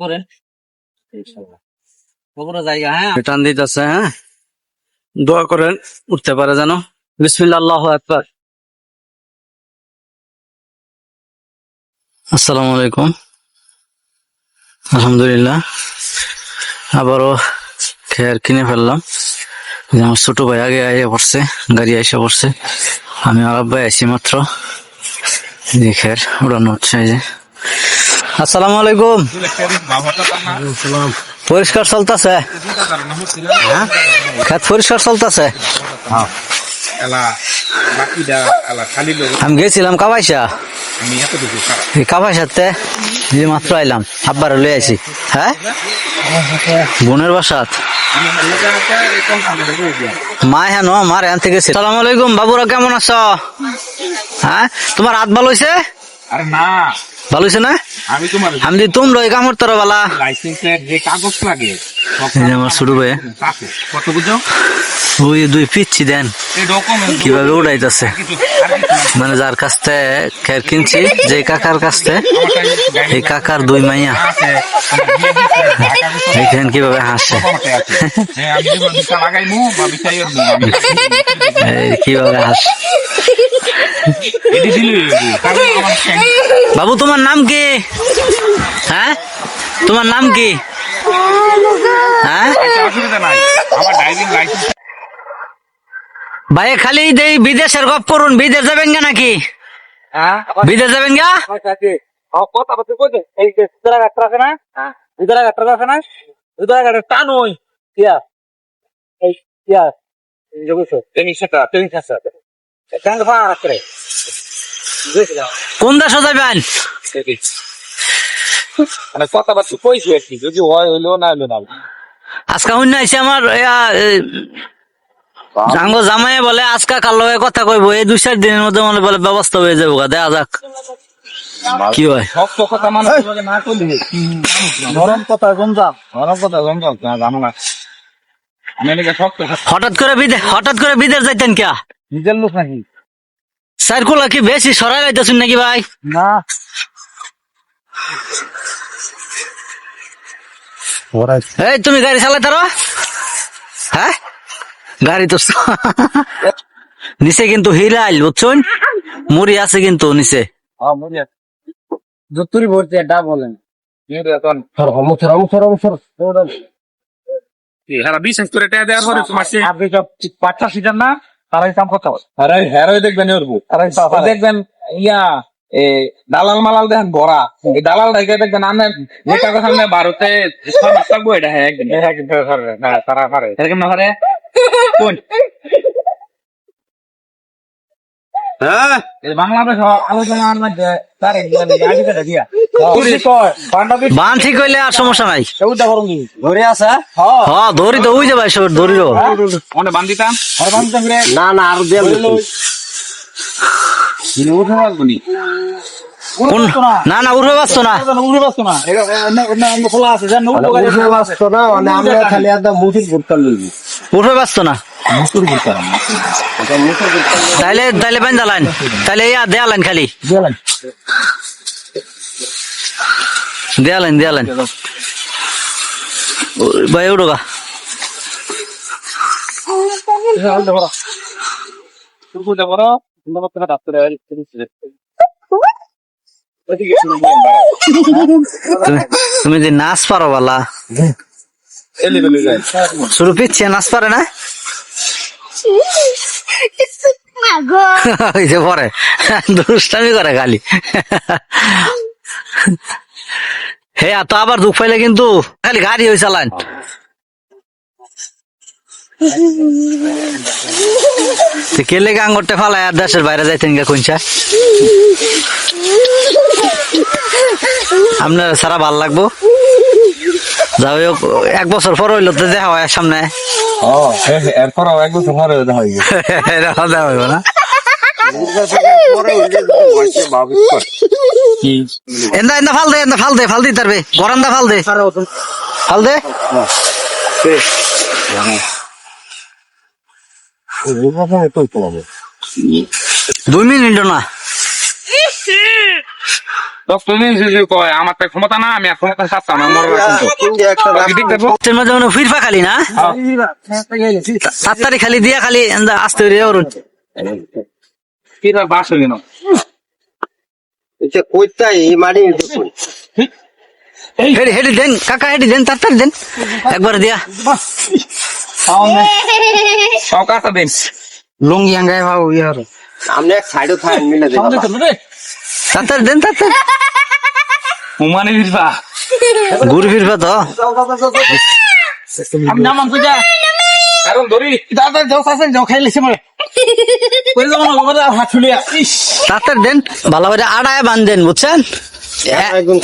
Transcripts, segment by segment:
করেন জায়গা হ্যাঁ টান দিতেছে হ্যাঁ দোয়া করেন উঠতে পারে যেন বিসমিল্লাহ আল্লাহ আকবার আসসালামু আলাইকুম আলহামদুলিল্লাহ আবারও খেয়ার কিনে ফেললাম আমার ছোট ভাই আগে আইসা পড়ছে গাড়ি আইসা পড়ছে আমি আরব ভাই আছি মাত্র। দেখের উড়ানো হচ্ছে এই যে। আসসালামু আলাইকুম। পরিষ্কার চলতেছে? খেত পরিষ্কার চলতেছে? এলা বাকিটা এলা খালি লোক আমি গেছিলাম কাবাইসা আমি এতটুকু কাবাইসাতে যে মাত্র আইলাম আব্বার লই আইছি। হ্যাঁ? বোনের বাসাত। মা হ্যাঁ নো মার এনতে গেছে সালাম আলাইকুম বাবুরা কেমন আছো? হ্যাঁ? তোমার হাত ভালো হয়েছে আরে না। ভালো হয়েছে না? আমি তোমার আমি দি তোমরা এই কামড় তোর বালা। লাইসেন্সের যে কাগজ লাগে এই আমার ছোট ভাই। কত বুঝো? ওই দুই পিচ্ছি দেন। কীভাবে উড়াইতেছে। মানে যার কাছ থেকে খের কিনছি যে কাকার কাছ থেকে এই কাকার দুই মাইয়া। এইখানে কীভাবে আছে। হ্যাঁ, কীভাবে হাস। বাবু তোমার নাম কি? হ্যাঁ? তোমার নাম কি? হ্যাঁ? অসুবিধা নাই। আমার ড্রাইভিং লাইসেন্স ভাই খালি দেই বিদেশের গপ করুন। বিদেশ যাবেন গা নাকি? বিদেশ যাবেন গা? কথা বলতে কই কোন দেশে যাবেন? মানে কথাবার্তা কইছি আর কি যদি হয় হইল না হইল না আজকা শুনে আইছে আমার জামাই বলে আজকা কাল লগে কথা কইবো? এই দুই চার দিনের মধ্যে মনে বলে ব্যবস্থা হয়ে যাব গা দেখা যাক। কি হয়? শক্ত কথা মানুষ না করলে নরম কথা গঞ্জাম নরম কথা জানো না। হঠাৎ করে বিদেশ হঠাৎ করে বিদেশ যাইতেন কিয়া? নিজের লোক নাকি? সাইরকুলা কি বেশি সরাই যাইতেছেন নাকি ভাই? না। এই তুমি গাড়ি চালাই তারো হ্যাঁ? গাড়ি তো নিচে কিন্তু হিরাইল বুঝছেন? মুড়ি আছে কিন্তু নিচে। যতুরি ভর্তি এটা বলেন। হারা করে টাকা দেওয়ার পরে তোমার পাঁচটা না? তারাই কাম করতে পারে তারাই হেরোই দেখবেন ওরবো তারাই দেখবেন ইয়া এ দালাল মালাল দেখেন বড়া এই দালাল দেখে দেখবেন আনে যে কথা সামনে ভারতে সব এটা হ্যাঁ তারা পারে এরকম না পারে কোন? হ্যাঁ? এই বাংলাদেশ আলোচনার মধ্যে তার দিয়া। বান ঠিক হইলে আর সমস্যা নাই। সেউটা করুন কি ধরে আছে হ। ধরি তো ওই যাবে সব ধরি তো। অনে বান্দিতাম আর বান্ধব রে। না না আর উঠে আসবনি না? না। উঠবে খোলা আছে মানে আমরা খালি একটা না। মুসুর ভুট্টা তাইলে তাইলে বেন জ্বালান। তাইলে ইয়া দেয়ালেন খালি। দেয়ালেন দেয়ালেন ওই ভাই উঠো গা। তুমি তুমি যে নাচ পারো বালা। বলে শুরু পিছিয়ে নাচ পারে না? ওই পরে। দুষ্টামি করে খালি। হে এত আবার দুঃখ পাইলে কিন্তু খালি গাড়ি হয়ে চালান তো কে লেগে আঙ্গরটা ফালায় আর দেশের বাইরে যাইতেন গা কোনটা আপনার সারা ভালো লাগবো? যাই হোক এক বছর পর হইল তো দেখা হয় সামনে এরপর এক বছর পরে দেখা হয়ে দেখা হইব না এন্দা এন্দা ফাল দে এন্দা ফাল দে ফাল দি তারবে গরন্দা ফাল দে ফাল দে দুই মিনিট না আমার তো ক্ষমতা না আমি ক্ষমতা চাচ্ছি না আমার কিন্তু একটা প্রাকৃতিক দেখব তোর মাঝে ফিরফা খালি না? তাড়াতাড়ি খালি দিয়া খালি এন্দা আসতে রে ওর কি বাস হলি না। কইতাই এই হেডি হেডি দেন কাকা হেডি দেন তাড়াতাড়ি দেন। একবার দিয়া। দিন। লুঙ্গি আঙ্গাই ভাও ইয়ার আপনি এক সাইডে খান মিলে দেন। তাড়াতাড়ি দেন তাড়াতাড়ি। হুমানি ফিরবা। ঘুরে ফিরবা তো। আমি নামাম কই যা কারণ ধরি দাদা যাও সাসেন যাও খাই লিছে মরে কই যাও না বাবা হাত ছুলিয়া ইস। দেন ভালো করে আড়ায় বান্ধেন বুঝছেন?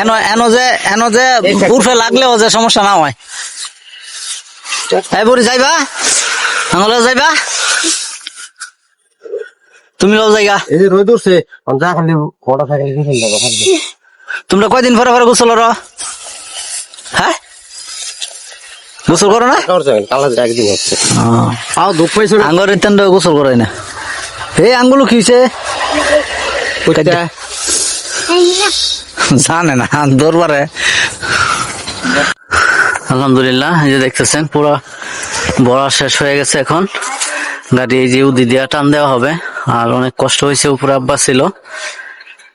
এন এন যে এন যে উর্ফে লাগলেও যে সমস্যা না হয়। এই বুড়ি যাইবা? আঙলে যাইবা? তুমি লও যাইগা এই যে রোদ উঠছে যা খালি কটা থাকে কিছু দেবো তোমরা কয়দিন পরে পরে গোসল করো? হ্যাঁ? গোসল করো না? কালা একদিন হচ্ছে। আও দুঃখ পাইছো আঙ্গুর ইত্যান্ত গোসল করে না। এই আঙ্গুলো কি হয়েছে জানে না দরবারে। আলহামদুলিল্লাহ এই যে দেখতেছেন পুরো বড়া শেষ হয়ে গেছে এখন। গাড়ি এই যে উদি দিয়া টান দেওয়া হবে। আর অনেক কষ্ট হয়েছে, উপরে আব্বা ছিল।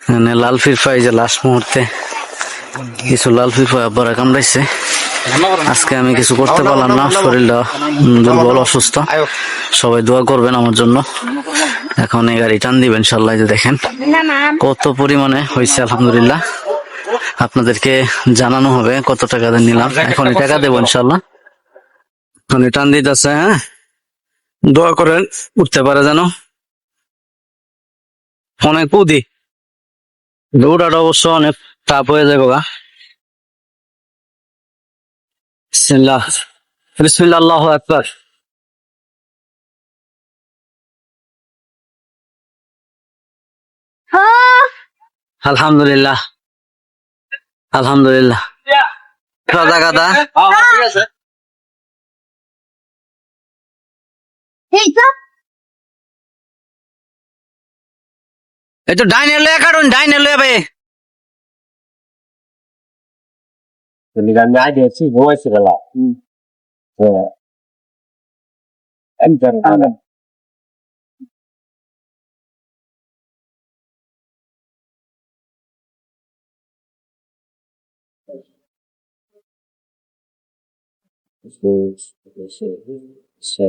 মানে লাল ফিরফা এই যে লাস্ট মুহূর্তে কিছু লাল ফিরফা আব্বারা কামড়াইছে। আজকে আমি কিছু করতে পারলাম না, শরীরটা দুর্বল, অসুস্থ। সবাই দোয়া করবেন আমার জন্য। এখন এই গাড়ি টান দিবেন ইনশাল্লাহ যে দেখেন। কত পরিমাণে হয়েছে, আলহামদুলিল্লাহ। আপনাদেরকে জানানো হবে কত টাকা নিলাম। এখন টাকা দেবো ইনশাল্লাহ এখন টান দিতেছে হ্যাঁ? দোয়া করেন উঠতে পারে যেন। অনেক পুদি দৌড়াটা অবশ্য অনেক টাপ হয়ে যাবে গা বিসমিল্লাহ। বিসমিল্লাহ আল্লাহু আকবার। আলহামদুলিল্লাহ। আলহামদুলিল্লাহ। রাজা গাদা এই তো ডাইনে লয়ে কাটুন ডাইনে লয়ে ভাই তুমি গান আই দিয়েছি ঘুমাইছি গেলা একজন নিচে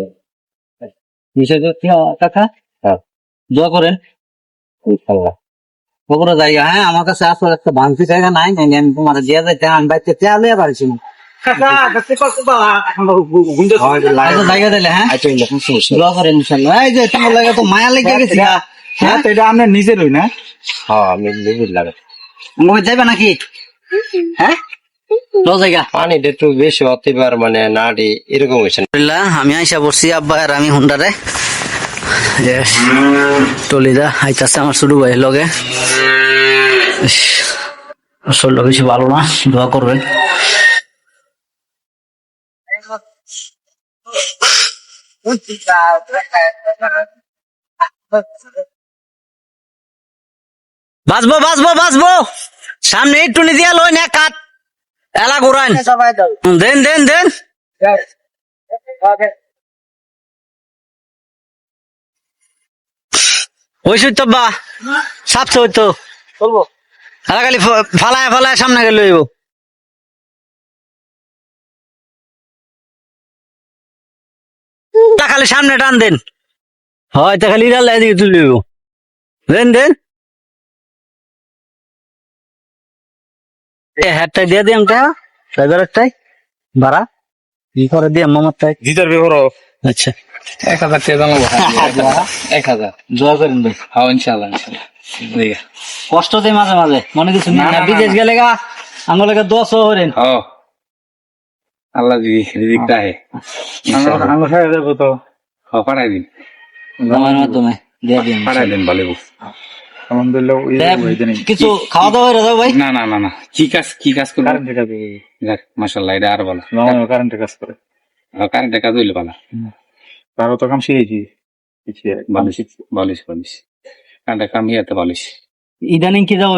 কাকা? হ্যাঁ। দোয়া করেন। হ্যাঁ আমার কাছে আসলে একটা ভাঙতি জায়গা নাই নাই আমি তোমার দিয়ে বাইতে আচ্ছা, হ্যাঁ। হ্যাঁ এটা আপনার নিজের হই না? হ্যাঁ আমি লাগে। নাকি? হ্যাঁ? পানিটা একটু বেশি অতিবার মানে নাড়ি এরকম হয়েছে। আমি আইসা পড়ছি আব্বা আর আমি হুন্ডারে। যে টলিদা আইতাছে আমার ছোট ভাই লগে। ইস, শরীরটা বেশি ভালো না দোয়া করবেন। বাঁচবো বাঁচবো বাঁচবো। সামনে একটু নি দিয়া লই না কাত এলা ঘুরান। দেন দেন দেন। ওই তো বা সাপছে বলব? এলা খালি ফালায় ফালায় সামনে গেলে লইব তা খালি সামনে টান দেন। হয়তো খালি ইরাল এদিকে তুলে লইব। দেন দেন। এ হ্যাটটাই দিয়ে দিয়াম টা ড্রাইভার ভাড়া কি করে দিয়াম মামারটাই জিতার বিবর আচ্ছা। এক হাজার টাকা জানাব এক হাজার। দোয়া করেন ভাই। হ্যাঁ ইনশাল্লাহ ইনশাল্লাহ কষ্ট দেয় মাঝে মাঝে। মনে কিছু না, বিদেশ। গেলে গা আঙ্গুলে দশ হরেন ও আল্লাহ দিদি রিজিক দাহে আমরা খাই দেবো তো। হ পাঠাই দিন। আমার মাধ্যমে। দিয়ে দিন পাঠাই দিন ভালো আলহামদুলিল্লাহ কিছু খাওয়া দাওয়া ভাই? না না না না। কি কাজ কি কাজ করে কারেন্টের কাজ যাক মাসাল্লাহ এটা আর ভালো কারেন্টের কাজ করে। কারেন্টের কাজ হইলে ভালো তারও তো কাম শিখেছি। বালিশ বালিশ বালিশ। কারেন্টের কাম ইয়াতে বালিশ। ইদানিং কি যাব?